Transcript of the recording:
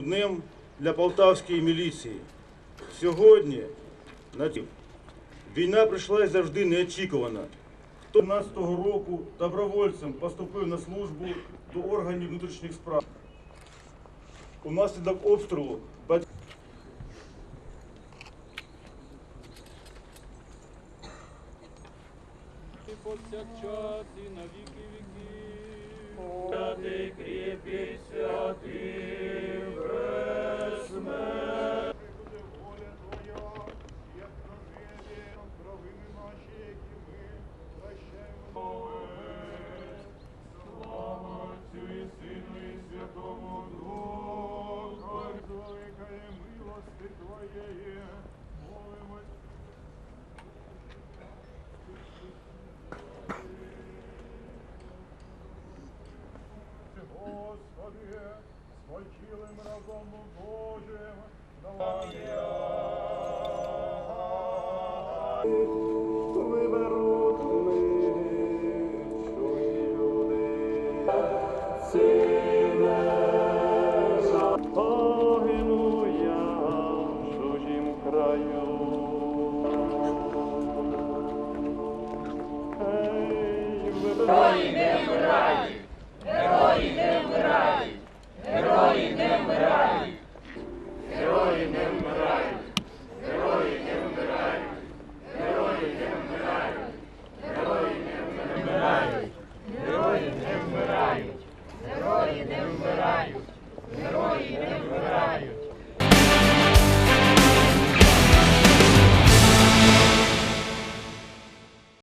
Днем для полтавської міліції. Сьогодні війна прийшла завжди неочікувано. 15-го року добровольцем поступив на службу до органів внутрішніх справ. Унаслідок обстрілу повсякчас і на віки віків. Схочили ми разом у Божим на Виберуть ми чужі люди.